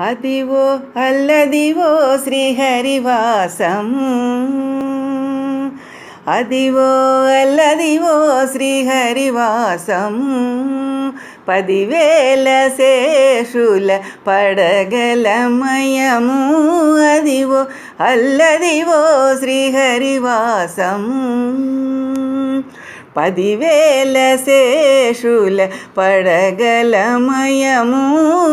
అదివో అల్లదివో శ్రీహరివాసం. అదివో అల్లదివో శ్రీహరివాసం. పదివేల శేషుల పడగలమయము అదివో అల్లదివో శ్రీహరివాసం. పదివేల శేషుల పడగలమయము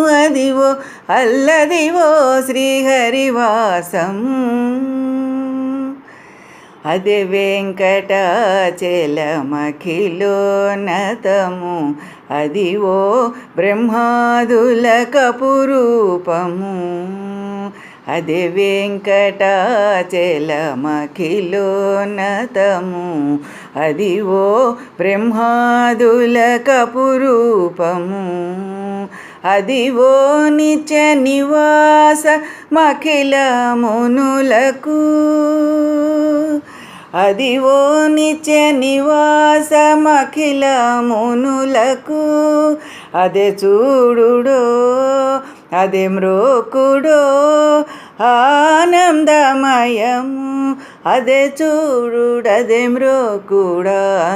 అదివో అల్లదివో శ్రీహరివాసము అదే వెంకటాచలమఖిలోన్నతము ఓ బ్రహ్మాదుల కపురూపము. అదే వెంకటాచలమఖిలోన్నతము ఓ బ్రహ్మాదుల కపురూపము. అదివో నిచ నివాస మఖిల మునులకు అదివో నిచ నివాస మఖిల మునులకు అదే చూడుడో అదే మృకుడో ఆనందమయము అదే చూడుడదే మ్రోకుడ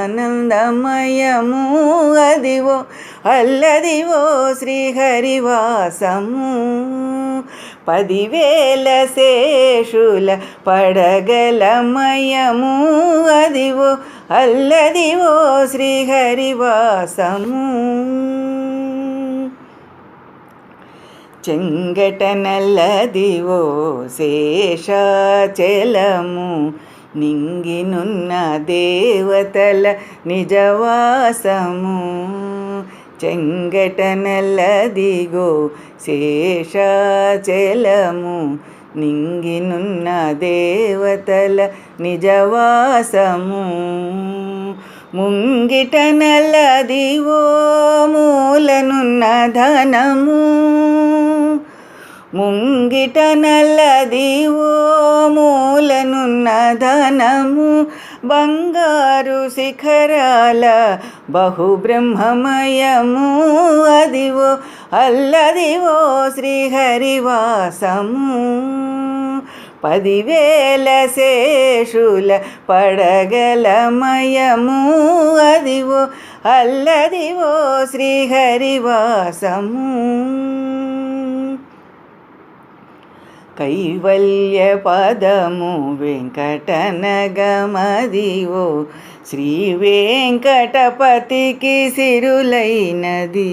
ఆనందమయము అదివో అల్లదివో శ్రీహరివాసము. పదివేల శేషుల పడగలమయము. అదివో అల్లదివో శ్రీహరివాసము. చెంగట నల్లదివో శేషాచలము. నింగినున్న దేవతల నిజవాసము. చెంగటనల్లదిగో శేషాచలము. నింగినున్న దేవతల నిజవాసము. ముంగిట నల్లది ఓ మూలనున్న ధనము. ముంగిట నల్లది ఓ మూలనున్న ధనము. బంగారు శిఖరాల బహుబ్రహ్మమయము. అదివో అల్లదివో శ్రీహరివాసము. పదివేల శేషుల పడగలమయము అదివో అల్లదివో శ్రీహరివాసము. కైవల్య పదము వెంకటనగమదివో శ్రీ వెంకటపతికి సిరులైనది.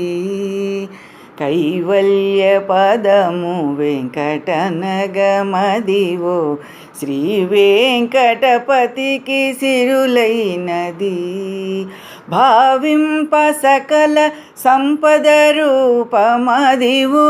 కైవల్య పదము వెంకటనగమదివో శ్రీ వెంకటపతికి సిరులైనది. భావింప సకల సంపద రూపమదివో.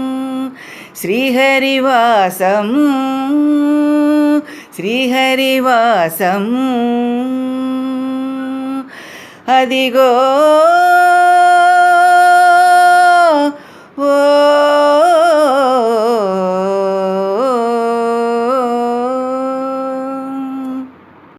శ్రీహరివాసము శ్రీహరివాసము. అదిగో ఓ